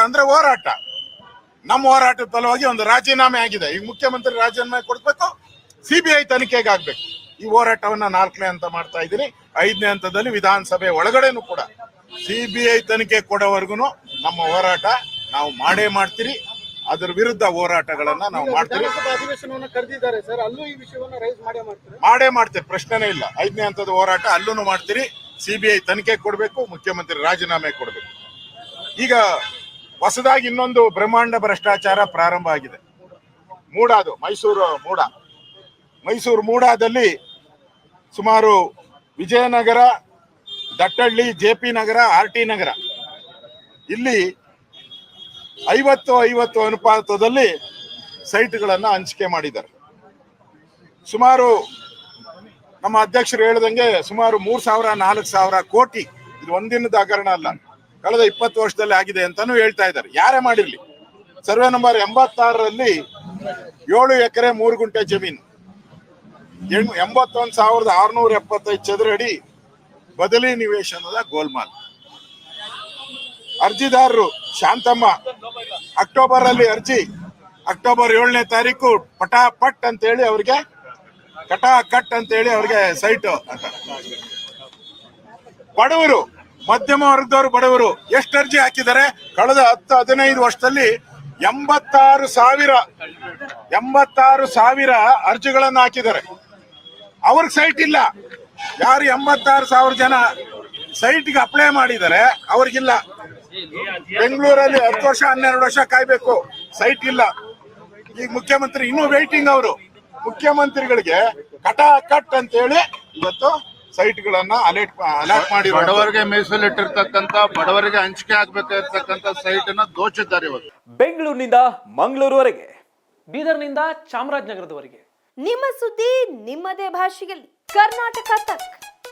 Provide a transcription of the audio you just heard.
ಅಂದ್ರೆ ಹೋರಾಟ. ನಮ್ಮ ಹೋರಾಟದ ಫಲವಾಗಿ ಒಂದು ರಾಜೀನಾಮೆ ಆಗಿದೆ. ಈಗ ಮುಖ್ಯಮಂತ್ರಿ ರಾಜೀನಾಮೆ ಕೊಡ್ಬೇಕು ಸಿಬಿಐ ತನಿಖೆಗೆ ಆಗ್ಬೇಕು. ಈ ಹೋರಾಟವನ್ನ ನಾಲ್ಕನೇ ಹಂತ ಮಾಡ್ತಾ ಇದ್ದೀನಿ. ಐದನೇ ಹಂತದಲ್ಲಿ ವಿಧಾನಸಭೆ ಒಳಗಡೆನೂ ಕೂಡ ಸಿಬಿಐ ತನಿಖೆ ಕೊಡೋವರೆಗೂ ನಮ್ಮ ಹೋರಾಟ ನಾವು ಮಾಡೇ ಮಾಡ್ತೀರಿ. ಅದರ ವಿರುದ್ಧ ಹೋರಾಟಗಳನ್ನ ನಾವು ಮಾಡ್ತೀವಿ ಮಾಡೇ ಮಾಡ್ತಾರೆ? ಮಾಡೇ ಮಾಡ್ತೀರಿ. ಪ್ರಶ್ನೆನೇ ಇಲ್ಲ. ಐದನೇ ಹಂತದ ಹೋರಾಟ ಅಲ್ಲೂ ಮಾಡ್ತೀರಿ. ಸಿಬಿಐ ತನಿಖೆ ಕೊಡಬೇಕು ಮುಖ್ಯಮಂತ್ರಿ ರಾಜೀನಾಮೆ ಕೊಡಬೇಕು. ಈಗ ಹೊಸದಾಗಿ ಇನ್ನೊಂದು ಬ್ರಹ್ಮಾಂಡ ಭ್ರಷ್ಟಾಚಾರ ಪ್ರಾರಂಭ ಆಗಿದೆ. ಮೂಡಾದು ಮೈಸೂರು ಮೂಡ. ಮೈಸೂರು ಮೂಡಾದಲ್ಲಿ ಸುಮಾರು Vijayanagar, Dattalli, J P Nagar, R T Nagar. ಇಲ್ಲಿ ಐವತ್ತು ಐವತ್ತು ಅನುಪಾತದಲ್ಲಿ ಸೈಟ್ಗಳನ್ನು ಹಂಚಿಕೆ ಮಾಡಿದ್ದಾರೆ. ಸುಮಾರು ನಮ್ಮ ಅಧ್ಯಕ್ಷರು ಹೇಳ್ದಂಗೆ ಸುಮಾರು ಮೂರು ಸಾವಿರ, ನಾಲ್ಕು ಸಾವಿರ ಕೋಟಿ, ಇದು ಒಂದಿನದ ಹಗರಣ ಅಲ್ಲ. ಕಳೆದ ಇಪ್ಪತ್ತು ವರ್ಷದಲ್ಲಿ ಆಗಿದೆ ಅಂತಾನು ಹೇಳ್ತಾ ಇದ್ದಾರೆ. ಯಾರೇ ಮಾಡಿರ್ಲಿ. ಸರ್ವೆ ನಂಬರ್ ಎಂಬತ್ತಾರರಲ್ಲಿ ಏಳು ಎಕರೆ ಮೂರು ಗುಂಟೆ ಜಮೀನು. ಎಂಬತ್ತೊಂದು ಸಾವಿರದ ಆರ್ನೂರ ಎಪ್ಪತ್ತೈದು ಚದರ ಅಡಿ ಬದಲಿ ನಿವೇಶನದ ಗೋಲ್ಮಾಲ್. ಅರ್ಜಿದಾರರು ಶಾಂತಮ್ಮ ಅಕ್ಟೋಬರ್ ಅಲ್ಲಿ ಅರ್ಜಿ. ಅಕ್ಟೋಬರ್ ಏಳನೇ ತಾರೀಕು ಪಟಾಪಟ್ ಅಂತ ಹೇಳಿ ಅವ್ರಿಗೆ ಕಟಾ ಕಟ್ ಅಂತ ಹೇಳಿ ಅವ್ರಿಗೆ ಸೈಟ್ ಅಂತ. ಬಡವರು ಮಧ್ಯಮ ವರ್ಗದವರು ಬಡವರು ಎಷ್ಟು ಅರ್ಜಿ ಹಾಕಿದ್ದಾರೆ? ಕಳೆದ ಹತ್ತು ಹದಿನೈದು ವರ್ಷದಲ್ಲಿ ಎಂಬತ್ತಾರು ಸಾವಿರ ಎಂಬತ್ತಾರು ಸಾವಿರ ಅರ್ಜಿಗಳನ್ನು ಹಾಕಿದ್ದಾರೆ. ಅವ್ರಿಗೆ ಸೈಟ್ ಇಲ್ಲ. ಯಾರು ಎಂಬತ್ತಾರು ಸಾವಿರ ಜನ ಸೈಟ್ಗೆ ಅಪ್ಲೈ ಮಾಡಿದ್ದಾರೆ, ಅವ್ರಿಗಿಲ್ಲ. ಬೆಂಗಳೂರಲ್ಲಿ ಹತ್ತು ವರ್ಷ, ಹನ್ನೆರಡು ವರ್ಷ ಕಾಯ್ಬೇಕು. ಸೈಟ್ ಇಲ್ಲ. ಈಗ ಮುಖ್ಯಮಂತ್ರಿ ಇನ್ನೂ ವೇಟಿಂಗ್ ಅವರು. ಮುಖ್ಯಮಂತ್ರಿಗಳಿಗೆ ಕಟ ಕಟ್ ಅಂತ ಹೇಳಿ ಇವತ್ತು ಸೈಟ್ಗಳನ್ನ ಅಲರ್ಟ್ ಅಲರ್ಟ್ ಮಾಡಿ ಬಡವರಿಗೆ ಮೀಸಲಿಟ್ಟಿರ್ತಕ್ಕಂತ ಬಡವರಿಗೆ ಹಂಚಿಕೆ ಆಗ್ಬೇಕಾಗಿರ್ತಕ್ಕಂಥ ಸೈಟ್ ಅನ್ನ ದೋಚಿದ್ದಾರೆ ಇವತ್ತು ಬೆಂಗಳೂರಿನಿಂದ ಮಂಗಳೂರುವರೆಗೆ. ಬೀದರ್ನಿಂದ ಚಾಮರಾಜನಗರದವರೆಗೆ. ನಿಮ್ಮ ಸುದ್ದಿ ನಿಮ್ಮದೇ ಭಾಷೆಯಲ್ಲಿ. ಕರ್ನಾಟಕ ತಕ್.